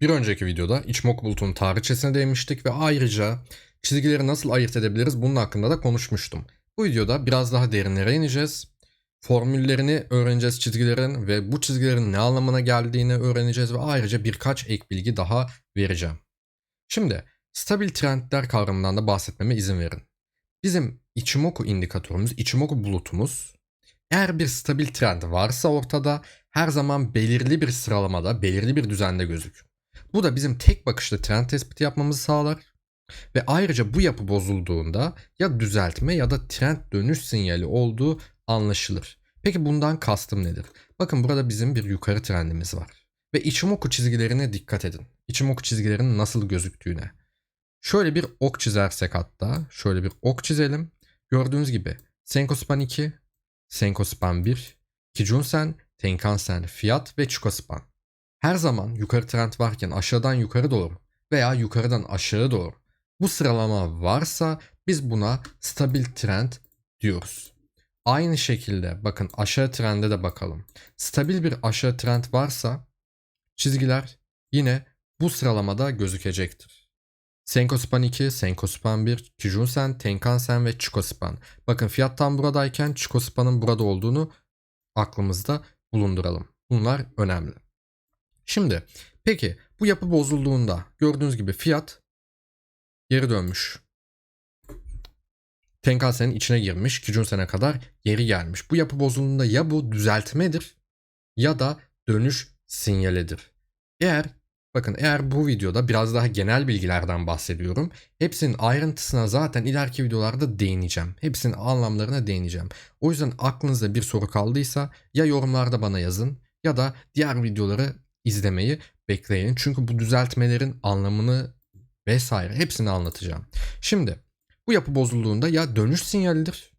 Bir önceki videoda İçmok Bulut'un tarihçesine değinmiştik ve ayrıca çizgileri nasıl ayırt edebiliriz bunun hakkında da konuşmuştum. Bu videoda biraz daha derinlere ineceğiz. Formüllerini öğreneceğiz çizgilerin ve bu çizgilerin ne anlamına geldiğini öğreneceğiz ve ayrıca birkaç ek bilgi daha vereceğim. Şimdi stabil trendler kavramından da bahsetmeme izin verin. Bizim Ichimoku indikatörümüz, Ichimoku bulutumuz eğer bir stabil trend varsa ortada her zaman belirli bir sıralamada, belirli bir düzende gözükür. Bu da bizim tek bakışta trend tespiti yapmamızı sağlar. Ve ayrıca bu yapı bozulduğunda ya düzeltme ya da trend dönüş sinyali olduğu anlaşılır. Peki bundan kastım nedir? Bakın burada bizim bir yukarı trendimiz var. Ve Ichimoku çizgilerine dikkat edin. Ichimoku çizgilerinin nasıl gözüktüğüne. Şöyle bir ok çizersek hatta, şöyle bir ok çizelim. Gördüğünüz gibi Senko Span 2, Senko Span 1, Kijun-sen, Tenkan-sen, Fiyat ve Chikou Span. Her zaman yukarı trend varken aşağıdan yukarı doğru veya yukarıdan aşağı doğru bu sıralama varsa biz buna stabil trend diyoruz. Aynı şekilde bakın aşağı trende de bakalım. Stabil bir aşağı trend varsa çizgiler yine bu sıralamada gözükecektir. Senko Span 2, Senko Span 1, Kijun-sen, Tenkan-sen ve Chikou Span. Bakın fiyat tam buradayken Chikou Span'ın burada olduğunu aklımızda bulunduralım. Bunlar önemli. Şimdi peki bu yapı bozulduğunda gördüğünüz gibi fiyat geri dönmüş. Tenkan-sen'in içine girmiş. Kijun-sen'e kadar geri gelmiş. Bu yapı bozulduğunda ya bu düzeltmedir ya da dönüş sinyalidir. Eğer bakın eğer bu videoda biraz daha genel bilgilerden bahsediyorum. Hepsinin ayrıntısına zaten ileriki videolarda değineceğim. Hepsinin anlamlarına değineceğim. O yüzden aklınızda bir soru kaldıysa ya yorumlarda bana yazın ya da diğer videoları izlemeyi bekleyin. Çünkü bu düzeltmelerin anlamını vesaire hepsini anlatacağım. Şimdi bu yapı bozulduğunda ya dönüş sinyalidir.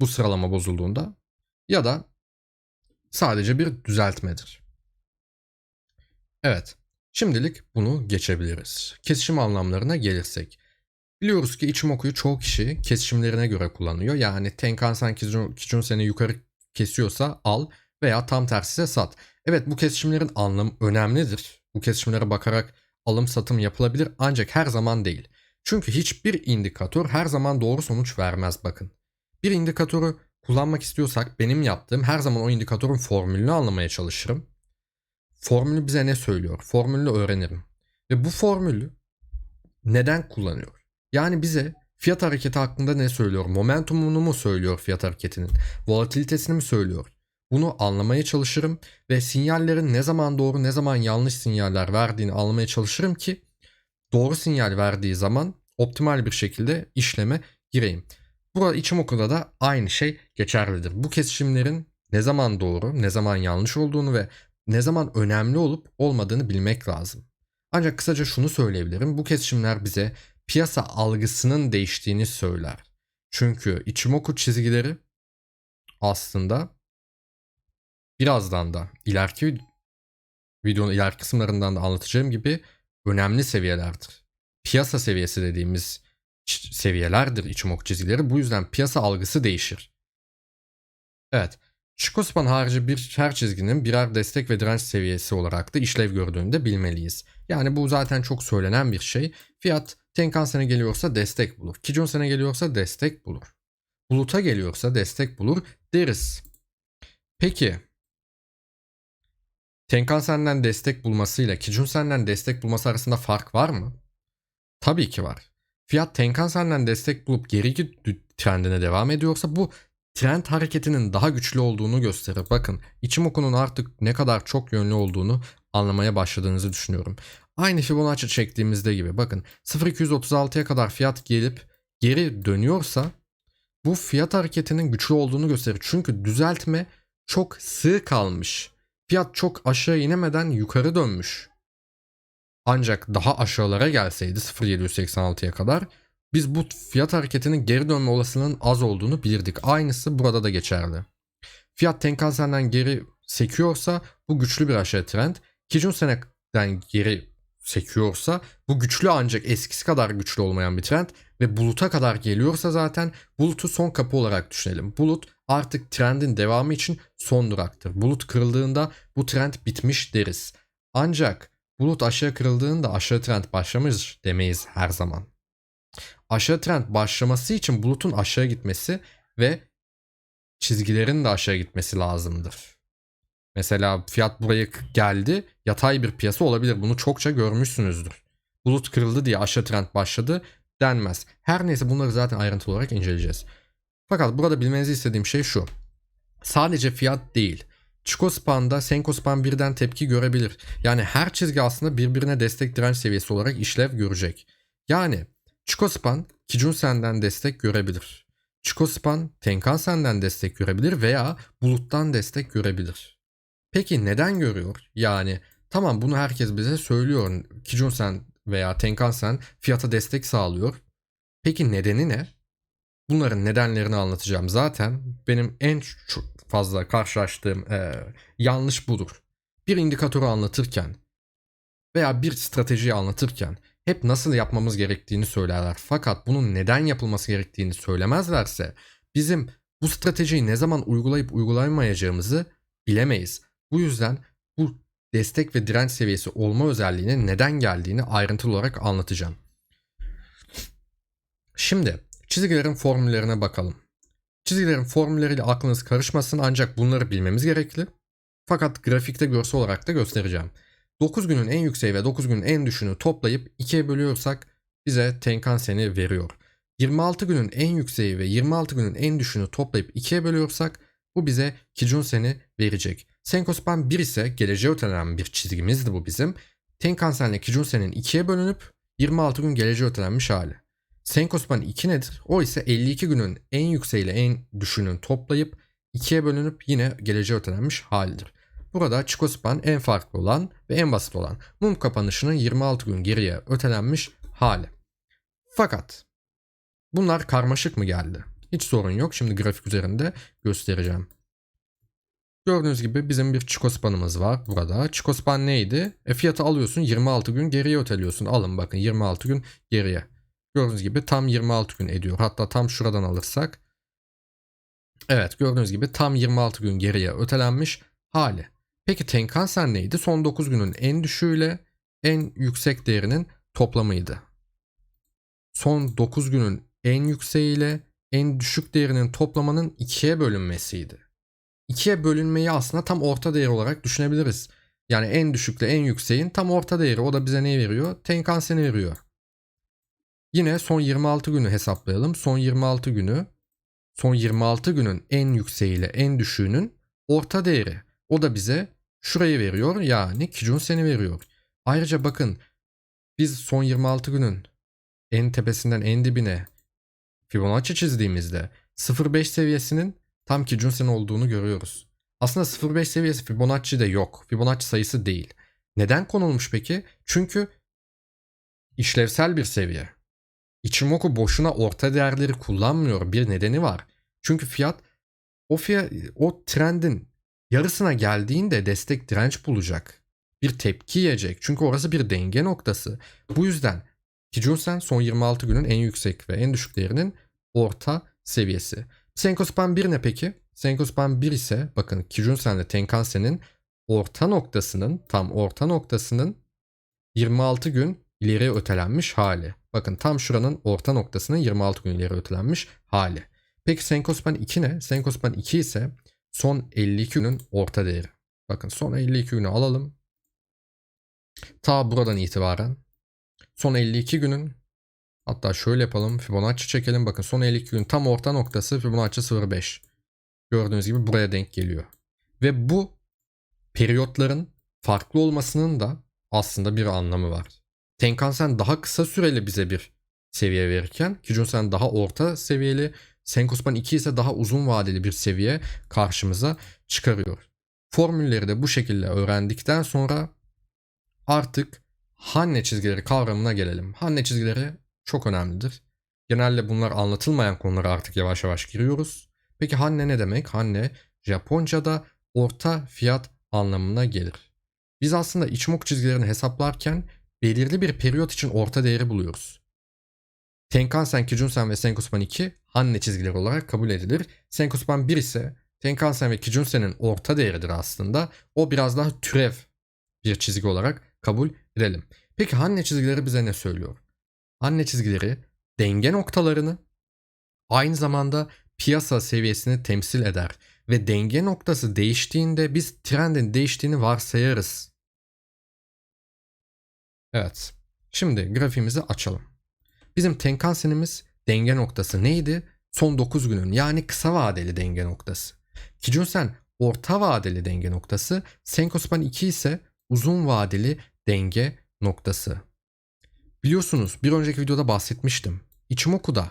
Bu sıralama bozulduğunda ya da sadece bir düzeltmedir. Evet. Şimdilik bunu geçebiliriz. Kesişim anlamlarına gelirsek. Biliyoruz ki Ichimoku'yu çoğu kişi kesişimlerine göre kullanıyor. Yani Tenkan-sen Kijun seni yukarı kesiyorsa al veya tam tersi sat. Evet bu kesişimlerin anlamı önemlidir. Bu kesişimlere bakarak alım satım yapılabilir ancak her zaman değil. Çünkü hiçbir indikatör her zaman doğru sonuç vermez bakın. Bir indikatörü kullanmak istiyorsak benim yaptığım her zaman o indikatörün formülünü anlamaya çalışırım. Formülü bize ne söylüyor? Formülünü öğrenirim. Ve bu formülü neden kullanıyor? Yani bize fiyat hareketi hakkında ne söylüyor? Momentumunu mu söylüyor fiyat hareketinin? Volatilitesini mi söylüyor? Bunu anlamaya çalışırım ve sinyallerin ne zaman doğru ne zaman yanlış sinyaller verdiğini anlamaya çalışırım ki doğru sinyal verdiği zaman optimal bir şekilde işleme gireyim. Burada içim okuda da aynı şey geçerlidir. Bu kesişimlerin ne zaman doğru, ne zaman yanlış olduğunu ve ne zaman önemli olup olmadığını bilmek lazım. Ancak kısaca şunu söyleyebilirim. Bu kesişimler bize piyasa algısının değiştiğini söyler. Çünkü Ichimoku çizgileri aslında birazdan da ileriki videonun ileriki kısımlarından da anlatacağım gibi önemli seviyelerdir. Piyasa seviyesi dediğimiz seviyelerdir Ichimoku çizgileri. Bu yüzden piyasa algısı değişir. Evet. Chico harici bir her çizginin birer destek ve direnç seviyesi olarak da işlev gördüğünü de bilmeliyiz. Yani bu zaten çok söylenen bir şey. Fiyat Tenkan sene geliyorsa destek bulur. Kijun sene geliyorsa destek bulur. Bulut'a geliyorsa destek bulur deriz. Peki Tenkan senden destek bulmasıyla Kijun senden destek bulması arasında fark var mı? Tabii ki var. Fiyat Tenkan senden destek bulup geri trendine devam ediyorsa bu trend hareketinin daha güçlü olduğunu gösterir. Bakın Ichimoku'nun artık ne kadar çok yönlü olduğunu anlamaya başladığınızı düşünüyorum. Aynı Fibonacci çektiğimizde gibi bakın 0236'ya kadar fiyat gelip geri dönüyorsa bu fiyat hareketinin güçlü olduğunu gösterir. Çünkü düzeltme çok sığ kalmış. Fiyat çok aşağı inemeden yukarı dönmüş. Ancak daha aşağılara gelseydi 0786'ya kadar biz bu fiyat hareketinin geri dönme olasılığının az olduğunu bilirdik. Aynısı burada da geçerli. Fiyat Tenkan-sen'den geri sekiyorsa bu güçlü bir aşağı trend. Kijun seneden geri sekiyorsa bu güçlü ancak eskisi kadar güçlü olmayan bir trend ve buluta kadar geliyorsa zaten bulutu son kapı olarak düşünelim. Bulut artık trendin devamı için son duraktır. Bulut kırıldığında bu trend bitmiş deriz. Ancak bulut aşağı kırıldığında aşağı trend başlamış demeyiz her zaman. Aşağı trend başlaması için bulutun aşağı gitmesi ve çizgilerin de aşağı gitmesi lazımdır. Mesela fiyat buraya geldi. Yatay bir piyasa olabilir. Bunu çokça görmüşsünüzdür. Bulut kırıldı diye aşağı trend başladı denmez. Her neyse bunları zaten ayrıntılı olarak inceleyeceğiz. Fakat burada bilmenizi istediğim şey şu. Sadece fiyat değil. Çikospan'da Senkospan birden tepki görebilir. Yani her çizgi aslında birbirine destek direnç seviyesi olarak işlev görecek. Yani Çikospan Kijun-sen'den destek görebilir. Çikospan Tenkan-sen'den destek görebilir veya buluttan destek görebilir. Peki neden görüyor? Yani tamam bunu herkes bize söylüyor. Kijun-sen veya Tenkan-sen fiyata destek sağlıyor. Peki nedeni ne? Bunların nedenlerini anlatacağım zaten. Benim en fazla karşılaştığım e, yanlış budur. Bir indikatörü anlatırken veya bir stratejiyi anlatırken hep nasıl yapmamız gerektiğini söylerler. Fakat bunun neden yapılması gerektiğini söylemezlerse bizim bu stratejiyi ne zaman uygulayıp uygulayamayacağımızı bilemeyiz. Bu yüzden bu destek ve direnç seviyesi olma özelliğine neden geldiğini ayrıntılı olarak anlatacağım. Şimdi çizgilerin formüllerine bakalım. Çizgilerin formülleriyle aklınız karışmasın ancak bunları bilmemiz gerekli. Fakat grafikte görsel olarak da göstereceğim. 9 günün en yükseği ve 9 günün en düşüğünü toplayıp 2'ye bölüyorsak bize Tenkan Sen'i veriyor. 26 günün en yükseği ve 26 günün en düşüğünü toplayıp 2'ye bölüyorsak bu bize Kijun Sen'i verecek. Senkospan 1 ise geleceğe ötelenen bir çizgimizdi bu bizim. Tenkan-sen ile Kijun-sen'in 2'ye bölünüp 26 gün geleceğe ötelenmiş hali. Senkospan 2 nedir? O ise 52 günün en yükseği ile en düşüğünün toplayıp 2'ye bölünüp yine geleceğe ötelenmiş halidir. Burada Çikospan en farklı olan ve en basit olan mum kapanışının 26 gün geriye ötelenmiş hali. Fakat bunlar karmaşık mı geldi? Hiç sorun yok. Şimdi grafik üzerinde göstereceğim. Gördüğünüz gibi bizim bir çikospanımız var burada. Çikospan neydi? E fiyatı alıyorsun 26 gün geriye öteliyorsun. Alın bakın 26 gün geriye. Gördüğünüz gibi tam 26 gün ediyor. Hatta tam şuradan alırsak. Evet gördüğünüz gibi tam 26 gün geriye ötelenmiş hali. Peki Tenkan-sen neydi? Son 9 günün en düşüğüyle en yüksek değerinin toplamıydı. Son 9 günün en yükseğiyle en düşük değerinin toplamanın ikiye bölünmesiydi ikiye bölünmeyi aslında tam orta değer olarak düşünebiliriz. Yani en düşükle en yükseğin tam orta değeri. O da bize ne veriyor? Tenkan-sen'i veriyor. Yine son 26 günü hesaplayalım. Son 26 günü son 26 günün en yükseğiyle en düşüğünün orta değeri. O da bize şurayı veriyor. Yani Kijun-sen'i veriyor. Ayrıca bakın biz son 26 günün en tepesinden en dibine Fibonacci çizdiğimizde 0.5 seviyesinin tam ki Junsen olduğunu görüyoruz. Aslında 0.5 seviyesi Fibonacci de yok. Fibonacci sayısı değil. Neden konulmuş peki? Çünkü işlevsel bir seviye. Ichimoku boşuna orta değerleri kullanmıyor. Bir nedeni var. Çünkü fiyat o fiyat, o trendin yarısına geldiğinde destek direnç bulacak. Bir tepki yiyecek. Çünkü orası bir denge noktası. Bu yüzden Kijun-sen son 26 günün en yüksek ve en düşük değerinin orta seviyesi. Senkospan 1 ne peki? Senkospan 1 ise bakın Kijun-sen ile Tenkan-sen'in orta noktasının tam orta noktasının 26 gün ileri ötelenmiş hali. Bakın tam şuranın orta noktasının 26 gün ileri ötelenmiş hali. Peki Senkospan 2 ne? Senkospan 2 ise son 52 günün orta değeri. Bakın son 52 günü alalım. Ta buradan itibaren son 52 günün Hatta şöyle yapalım. Fibonacci çekelim. Bakın son 52 gün tam orta noktası Fibonacci 0.5. Gördüğünüz gibi buraya denk geliyor. Ve bu periyotların farklı olmasının da aslında bir anlamı var. Tenkan-sen daha kısa süreli bize bir seviye verirken Kijun-sen daha orta seviyeli, Senkospan 2 ise daha uzun vadeli bir seviye karşımıza çıkarıyor. Formülleri de bu şekilde öğrendikten sonra artık Hanne çizgileri kavramına gelelim. Hanne çizgileri çok önemlidir. Genelde bunlar anlatılmayan konulara artık yavaş yavaş giriyoruz. Peki Hanne ne demek? Hanne Japonca'da orta fiyat anlamına gelir. Biz aslında Ichimoku çizgilerini hesaplarken belirli bir periyot için orta değeri buluyoruz. Tenkan-sen, Kijun-sen ve Senkospan 2 Hanne çizgileri olarak kabul edilir. Senkospan 1 ise Tenkan-sen ve Kijun-sen'in orta değeridir aslında. O biraz daha türev bir çizgi olarak kabul edelim. Peki Hanne çizgileri bize ne söylüyor? Hanne çizgileri denge noktalarını aynı zamanda piyasa seviyesini temsil eder ve denge noktası değiştiğinde biz trendin değiştiğini varsayarız. Evet. Şimdi grafiğimizi açalım. Bizim Tenkan-senimiz denge noktası neydi? Son 9 günün yani kısa vadeli denge noktası. Kijun-sen orta vadeli denge noktası. Senko-span 2 ise uzun vadeli denge noktası. Biliyorsunuz bir önceki videoda bahsetmiştim. Ichimoku'da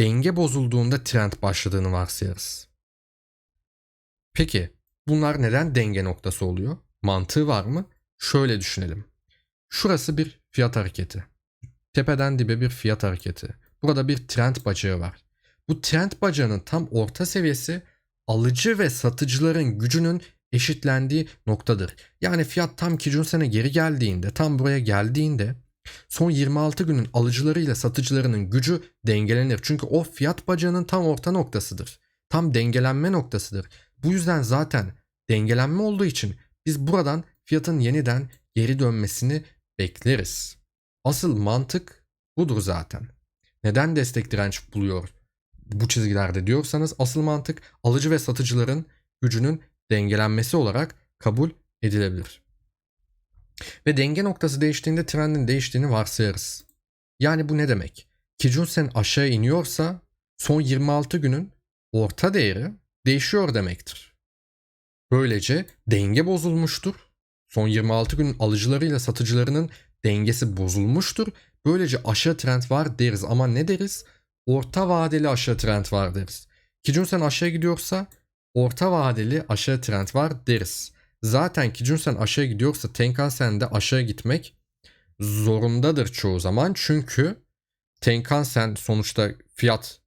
denge bozulduğunda trend başladığını varsayarız. Peki bunlar neden denge noktası oluyor? Mantığı var mı? Şöyle düşünelim. Şurası bir fiyat hareketi. Tepeden dibe bir fiyat hareketi. Burada bir trend bacağı var. Bu trend bacağının tam orta seviyesi alıcı ve satıcıların gücünün eşitlendiği noktadır. Yani fiyat tam Kijun sene geri geldiğinde, tam buraya geldiğinde son 26 günün alıcılarıyla satıcılarının gücü dengelenir. Çünkü o fiyat bacağının tam orta noktasıdır. Tam dengelenme noktasıdır. Bu yüzden zaten dengelenme olduğu için biz buradan fiyatın yeniden geri dönmesini bekleriz. Asıl mantık budur zaten. Neden destek direnç buluyor bu çizgilerde diyorsanız asıl mantık alıcı ve satıcıların gücünün dengelenmesi olarak kabul edilebilir. Ve denge noktası değiştiğinde trendin değiştiğini varsayarız. Yani bu ne demek? Kijun Sen aşağı iniyorsa son 26 günün orta değeri değişiyor demektir. Böylece denge bozulmuştur. Son 26 günün alıcılarıyla satıcılarının dengesi bozulmuştur. Böylece aşağı trend var deriz ama ne deriz? Orta vadeli aşağı trend var deriz. Kijun Sen aşağı gidiyorsa orta vadeli aşağı trend var deriz. Zaten Kijun Sen aşağı gidiyorsa Tenkan de aşağı gitmek zorundadır çoğu zaman. Çünkü Tenkan sonuçta fiyat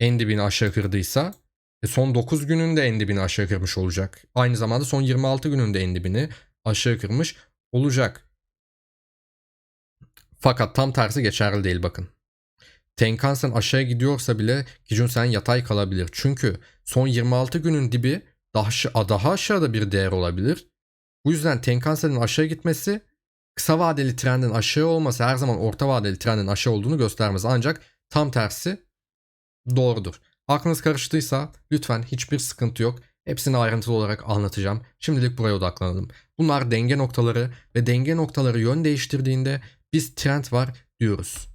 en dibini aşağı kırdıysa e son 9 gününde en dibini aşağı kırmış olacak. Aynı zamanda son 26 gününde en dibini aşağı kırmış olacak. Fakat tam tersi geçerli değil bakın. Tenkan-sen aşağı gidiyorsa bile Kijun-sen yatay kalabilir. Çünkü son 26 günün dibi daha, daha aşağıda bir değer olabilir. Bu yüzden Tenkan-sen'in aşağı gitmesi kısa vadeli trendin aşağı olması her zaman orta vadeli trendin aşağı olduğunu göstermez. Ancak tam tersi doğrudur. Aklınız karıştıysa lütfen hiçbir sıkıntı yok. Hepsini ayrıntılı olarak anlatacağım. Şimdilik buraya odaklanalım. Bunlar denge noktaları ve denge noktaları yön değiştirdiğinde biz trend var diyoruz.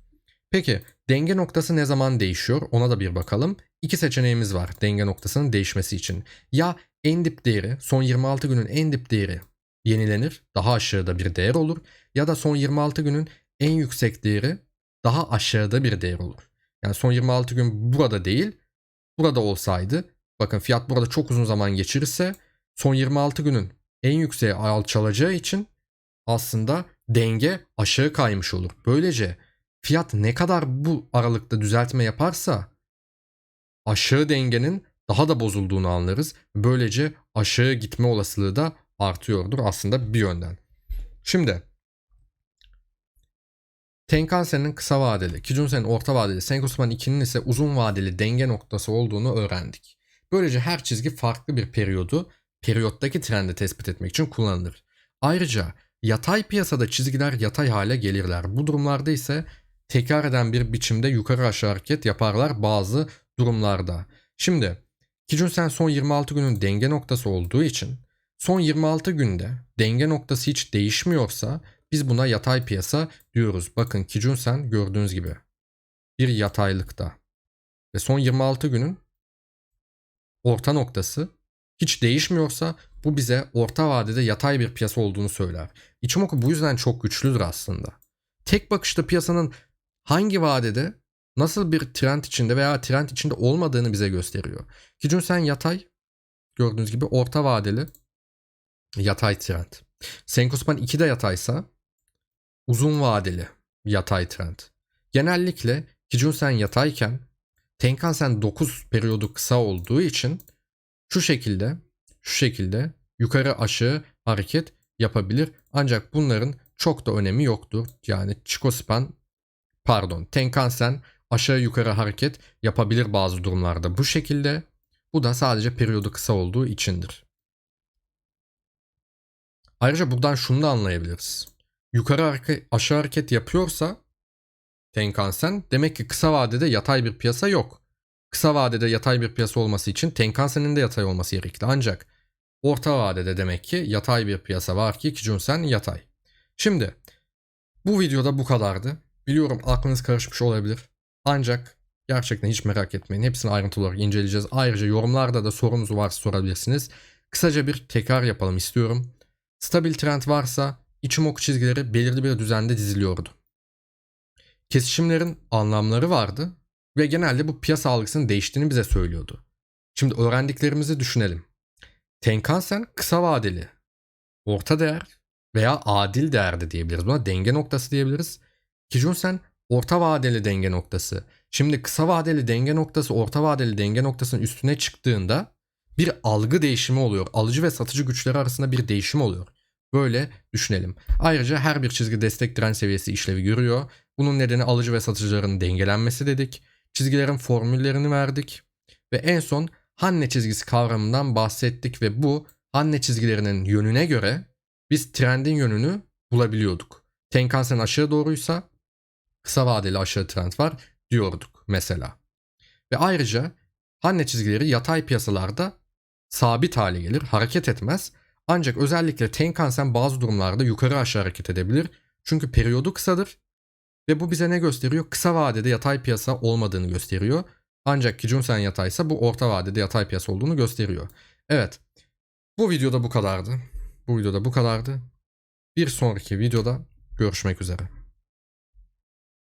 Peki denge noktası ne zaman değişiyor ona da bir bakalım. İki seçeneğimiz var denge noktasının değişmesi için. Ya en dip değeri son 26 günün en dip değeri yenilenir daha aşağıda bir değer olur ya da son 26 günün en yüksek değeri daha aşağıda bir değer olur. Yani son 26 gün burada değil burada olsaydı bakın fiyat burada çok uzun zaman geçirirse son 26 günün en yükseğe alçalacağı için aslında denge aşağı kaymış olur. Böylece fiyat ne kadar bu aralıkta düzeltme yaparsa aşağı dengenin daha da bozulduğunu anlarız. Böylece aşağı gitme olasılığı da artıyordur aslında bir yönden. Şimdi Tenkan-sen'in kısa vadeli, Kijun-sen'in orta vadeli, Senko-span 2'nin ise uzun vadeli denge noktası olduğunu öğrendik. Böylece her çizgi farklı bir periyodu, periyottaki trendi tespit etmek için kullanılır. Ayrıca yatay piyasada çizgiler yatay hale gelirler. Bu durumlarda ise tekrar eden bir biçimde yukarı aşağı hareket yaparlar bazı durumlarda. Şimdi Kijun-sen son 26 günün denge noktası olduğu için son 26 günde denge noktası hiç değişmiyorsa biz buna yatay piyasa diyoruz. Bakın Kijun-sen gördüğünüz gibi bir yataylıkta ve son 26 günün orta noktası hiç değişmiyorsa bu bize orta vadede yatay bir piyasa olduğunu söyler. Ichimoku bu yüzden çok güçlüdür aslında. Tek bakışta piyasanın hangi vadede nasıl bir trend içinde veya trend içinde olmadığını bize gösteriyor. Kijun Sen yatay gördüğünüz gibi orta vadeli yatay trend. Senkospan 2 de yataysa uzun vadeli yatay trend. Genellikle Kijun Sen yatayken Tenkan Sen 9 periyodu kısa olduğu için şu şekilde şu şekilde yukarı aşağı hareket yapabilir. Ancak bunların çok da önemi yoktur. Yani Chikospan pardon Tenkan-sen aşağı yukarı hareket yapabilir bazı durumlarda bu şekilde. Bu da sadece periyodu kısa olduğu içindir. Ayrıca buradan şunu da anlayabiliriz. Yukarı hareket, aşağı hareket yapıyorsa Tenkan-sen demek ki kısa vadede yatay bir piyasa yok. Kısa vadede yatay bir piyasa olması için Tenkan-sen'in de yatay olması gerekli. Ancak orta vadede demek ki yatay bir piyasa var ki Kijun-sen yatay. Şimdi bu videoda bu kadardı. Biliyorum aklınız karışmış olabilir. Ancak gerçekten hiç merak etmeyin. Hepsini ayrıntılı olarak inceleyeceğiz. Ayrıca yorumlarda da sorunuz varsa sorabilirsiniz. Kısaca bir tekrar yapalım istiyorum. Stabil trend varsa Ichimoku çizgileri belirli bir düzende diziliyordu. Kesişimlerin anlamları vardı ve genelde bu piyasa algısının değiştiğini bize söylüyordu. Şimdi öğrendiklerimizi düşünelim. Tenkan-sen kısa vadeli, orta değer veya adil değer de diyebiliriz. Buna denge noktası diyebiliriz. Kijun-sen orta vadeli denge noktası. Şimdi kısa vadeli denge noktası orta vadeli denge noktasının üstüne çıktığında bir algı değişimi oluyor. Alıcı ve satıcı güçleri arasında bir değişim oluyor. Böyle düşünelim. Ayrıca her bir çizgi destek direnç seviyesi işlevi görüyor. Bunun nedeni alıcı ve satıcıların dengelenmesi dedik. Çizgilerin formüllerini verdik. Ve en son Hanne çizgisi kavramından bahsettik ve bu Hanne çizgilerinin yönüne göre biz trendin yönünü bulabiliyorduk. Tenkan-sen aşağı doğruysa kısa vadeli aşağı trend var diyorduk mesela. Ve ayrıca Hanne çizgileri yatay piyasalarda sabit hale gelir, hareket etmez. Ancak özellikle Tenkan-sen bazı durumlarda yukarı aşağı hareket edebilir. Çünkü periyodu kısadır ve bu bize ne gösteriyor? Kısa vadede yatay piyasa olmadığını gösteriyor. Ancak Kijun-sen yataysa bu orta vadede yatay piyasa olduğunu gösteriyor. Evet. Bu videoda bu kadardı. Bu videoda bu kadardı. Bir sonraki videoda görüşmek üzere.